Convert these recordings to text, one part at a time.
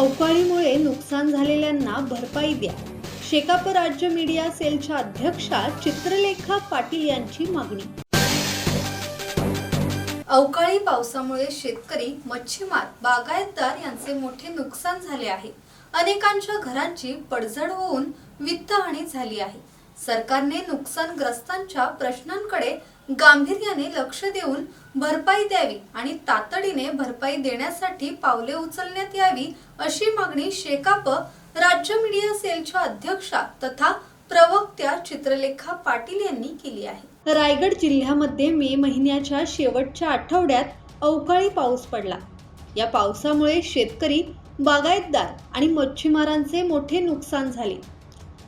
अवकाळीमुळे नुकसान झालेल्यांना भरपाई द्या. शेकाप राज्य मीडिया सेलच्या अध्यक्षा चित्रलेखा पाटील यांची मागणी. अवकाळी पावसामुळे शेतकरी मच्छीमार बागायतदार यांचे मोठे नुकसान झाले आहे. अनेकांच्या घरांची पडझड होऊन वित्तहानी झाली आहे. सरकारने नुकसानग्रस्तांच्या प्रश्नांकडे गांभीर्याने लक्ष देऊन भरपाई द्यावी आणि तातडीने भरपाई देण्यासाठी पावले उचलण्यात यावी अशी मागणी शेकाप राज्य मीडिया सेलच्या अध्यक्षा तथा प्रवक्त्या चित्रलेखा पाटील यांनी केली आहे. रायगड जिल्ह्यामध्ये मे महिन्याच्या शेवटच्या आठवड्यात अवकाळी पाऊस पडला. या पावसामुळे शेतकरी बागायतदार आणि मच्छीमारांचे मोठे नुकसान झाले.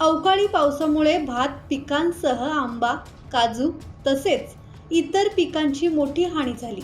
अवकाळी पावसामुळे भात पिकांसह आंबा काजू तसेच इतर पिकांची मोठी हानी झाली.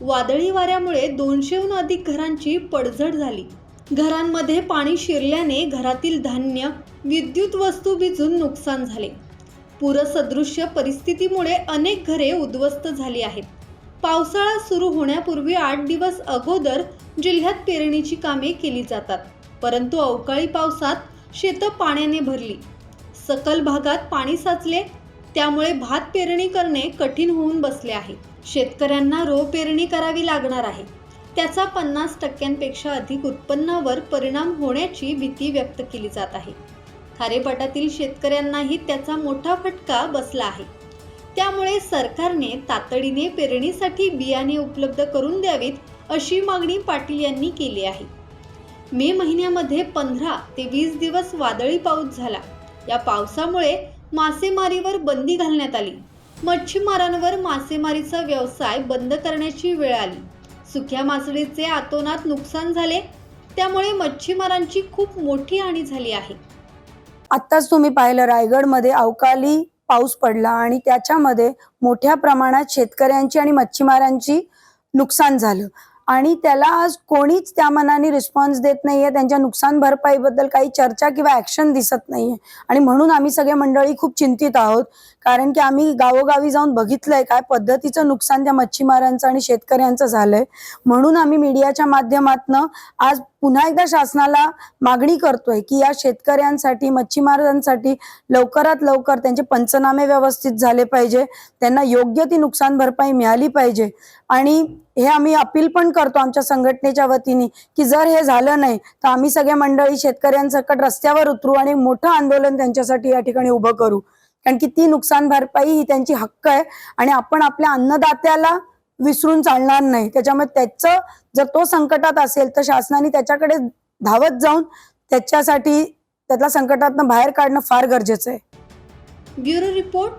वादळी वाऱ्यामुळे दोनशेहून अधिक घरांची पडझड झाली. घरांमध्ये पाणी शिरल्याने घरातील धान्य विद्युत वस्तू भिजून नुकसान झाले. पूरसदृश्य परिस्थितीमुळे अनेक घरे उद्ध्वस्त झाली आहेत. पावसाळा सुरू होण्यापूर्वी आठ दिवस अगोदर जिल्ह्यात पेरणीची कामे केली जातात परंतु अवकाळी पावसात शेतं पाण्याने भरली. सकल भागात पाणी साचले त्यामुळे भात पेरणी करणे कठीण होऊन बसले आहे. शेतकऱ्यांना रो पेरणी करावी लागणार आहे. त्याचा पन्नास टक्क्यांपेक्षा अधिक उत्पन्नावर परिणाम होण्याची भीती व्यक्त केली जात आहे. खारेपाटातील शेतकऱ्यांनाही त्याचा मोठा फटका बसला आहे. त्यामुळे सरकारने तातडीने पेरणीसाठी बियाणे उपलब्ध करून द्यावीत अशी मागणी पाटील यांनी केली आहे. मे महिन्यामध्ये पंधरा ते वीस दिवस वादळी पाऊस झाला. या पावसामुळे मासेमारीवर बंदी घालण्यात आली. मच्छीमारांवर मासेमारीचा व्यवसाय बंद करण्याची वेळ आली. सुक्या मासळीचे आतोनात नुकसान झाले त्यामुळे मच्छीमारांची खूप मोठी हानी झाली आहे. आत्ताच तुम्ही पाहिलं रायगडमध्ये अवकाळी पाऊस पडला आणि त्याच्यामध्ये मोठ्या प्रमाणात शेतकऱ्यांची आणि मच्छीमारांची नुकसान झालं. आणि त्याला आज कोणीच त्या मनाने रिस्पॉन्स देत नाहीये. त्यांच्या नुकसान भरपाईबद्दल काही चर्चा किंवा ऍक्शन दिसत नाहीये. आणि म्हणून आम्ही सगळे मंडळी खूप चिंतित आहोत. कारण की आम्ही गावोगावी जाऊन बघितलंय काय पद्धतीचं नुकसान त्या मच्छीमारांचं आणि शेतकऱ्यांचं झालंय. म्हणून आम्ही मीडियाच्या माध्यमातनं आज पुन्हा एकदा शासनाला मागणी करतोय की या शेतकऱ्यांसाठी मच्छीमारांसाठी लवकरात लवकर त्यांचे पंचनामे व्यवस्थित झाले पाहिजे. त्यांना योग्य ती नुकसान भरपाई मिळाली पाहिजे. आणि हे आम्ही अपील पण करतो आमच्या संघटनेच्या वतीने की जर हे झालं नाही तर आम्ही सगळे मंडळी शेतकऱ्यांसकट रस्त्यावर उतरू आणि मोठं आंदोलन त्यांच्यासाठी या ठिकाणी उभं करू. कारण की ती नुकसान भरपाई ही त्यांची हक्क आहे आणि आपण आपल्या अन्नदात्याला विसरून चालणार नाही. त्याच्यामुळे त्याचं जर तो संकटात असेल तर शासनाने त्याच्याकडे धावत जाऊन त्याच्यासाठी त्यातल्या संकटातनं बाहेर काढणं फार गरजेचं आहे. Bureau report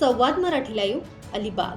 Samvad Marathi live Alibag.